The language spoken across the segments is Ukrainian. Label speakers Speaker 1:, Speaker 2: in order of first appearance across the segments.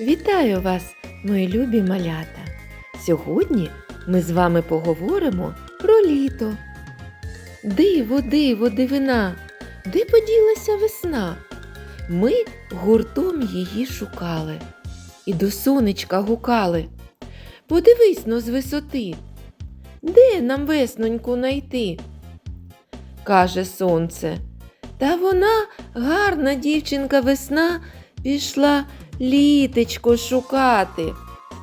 Speaker 1: Вітаю вас, мої любі малята! Сьогодні ми з вами поговоримо про літо. Диво, диво, дивина, де поділася весна? Ми гуртом її шукали і до сонечка гукали. Подивись но з висоти, де нам весноньку найти? Каже сонце. Та вона, гарна дівчинка весна, пішла літечко шукати,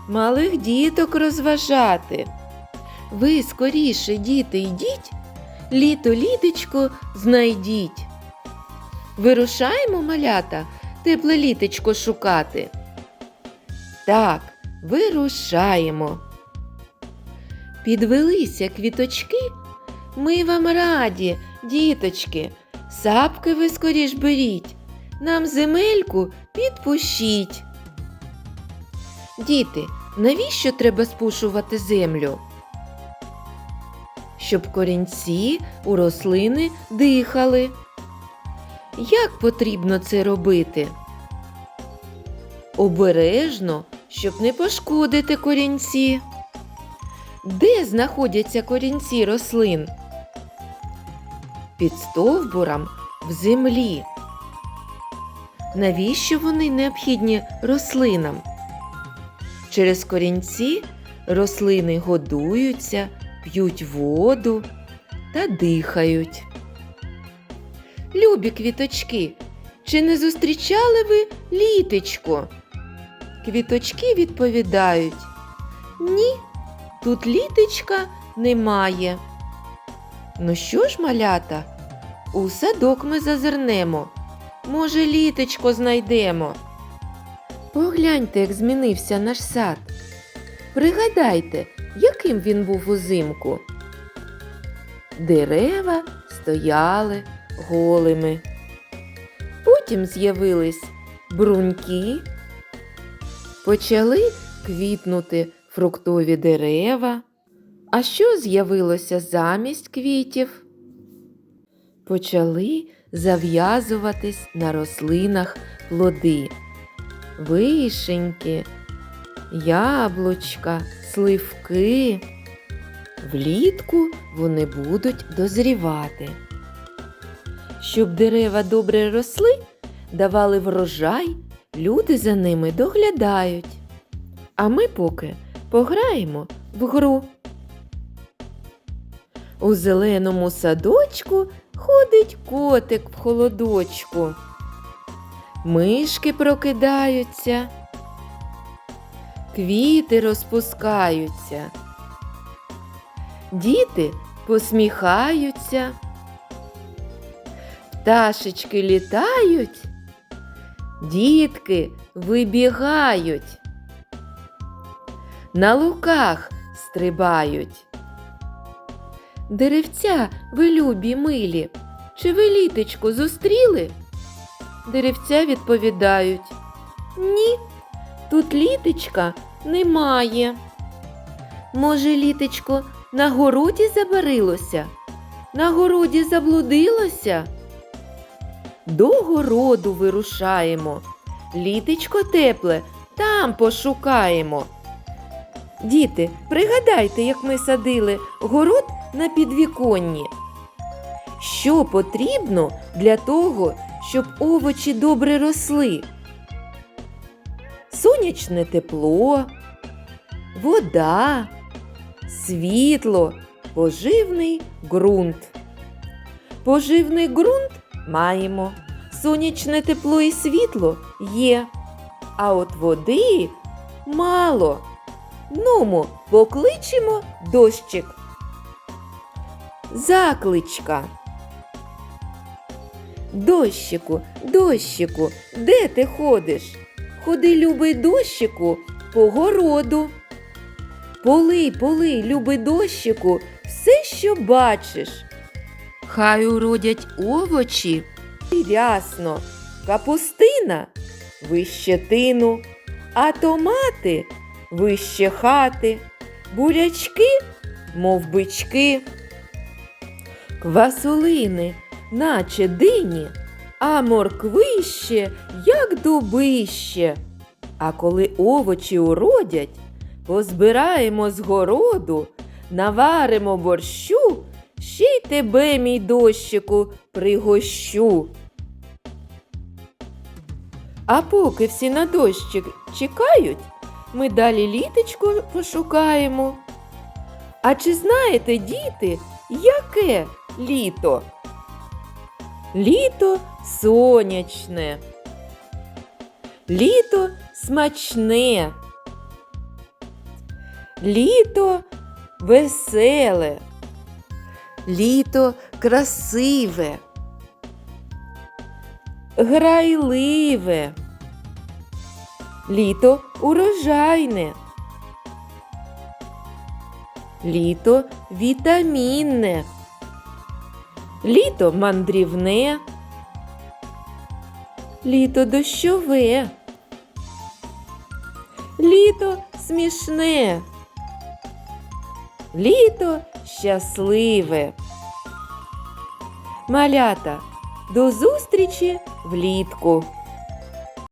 Speaker 1: малих діток розважати. Ви скоріше, діти, йдіть, літо літечко знайдіть. Вирушаємо, малята, тепле літечко шукати. Так, вирушаємо. Підвелися квіточки, ми вам раді, діточки, сапки ви скоріш беріть, нам земельку підпушіть. Діти, навіщо треба спушувати землю? Щоб корінці у рослини дихали. Як потрібно це робити? Обережно, щоб не пошкодити корінці. Де знаходяться корінці рослин? Під стовбуром в землі. Навіщо вони необхідні рослинам? Через корінці рослини годуються, п'ють воду та дихають. Любі квіточки, чи не зустрічали ви літечко? Квіточки відповідають Ні, тут літечка немає. Ну що ж, малята, у садок ми зазирнемо. Може, літечко знайдемо. Погляньте, як змінився наш сад. Пригадайте, яким він був узимку. Дерева стояли голими. Потім з'явились бруньки, почали квітнути фруктові дерева. А що з'явилося замість квітів? Почали зав'язуватись на рослинах плоди. Вишеньки, яблучка, сливки. Влітку вони будуть дозрівати. Щоб дерева добре росли, давали врожай, люди за ними доглядають. А ми поки пограємо в гру. У зеленому садочку ходить котик в холодочку. Мишки прокидаються, квіти розпускаються. Діти посміхаються, пташечки літають, дітки вибігають, на луках стрибають. Деревця ви любі милі, чи ви літечко зустріли? Деревця відповідають Ні, тут літечка немає. Може, літечко на городі забарилося? На городі заблудилося? До городу вирушаємо. Літечко тепле, там пошукаємо. Діти, пригадайте, як ми садили город на підвіконні. Що потрібно для того, щоб овочі добре росли? Сонячне тепло, вода, світло, поживний ґрунт. Поживний ґрунт маємо. Сонячне тепло і світло є. А от води мало. Нумо, покличемо дощик. Закличка. Дощику, дощику, де ти ходиш? Ходи, любий дощику, по городу. Полий, полий, любий дощику, все, що бачиш. Хай уродять овочі рясно, капустина вище тину, а томати вище хати, бурячки, мов бички. Квасолини, наче дині, а морквище, як дубище, А коли овочі уродять, позбираємо з городу, наваримо борщу, ще й тебе, мій дощику, пригощу. А поки всі на дощик чекають, ми далі літочко пошукаємо. А чи знаєте, діти, яке літо? Літо сонячне. Літо смачне. Літо веселе. Літо красиве. Грайливе. Літо урожайне. Літо вітамінне. Літо мандрівне. Літо дощове. Літо смішне. Літо щасливе. Малята, до зустрічі влітку!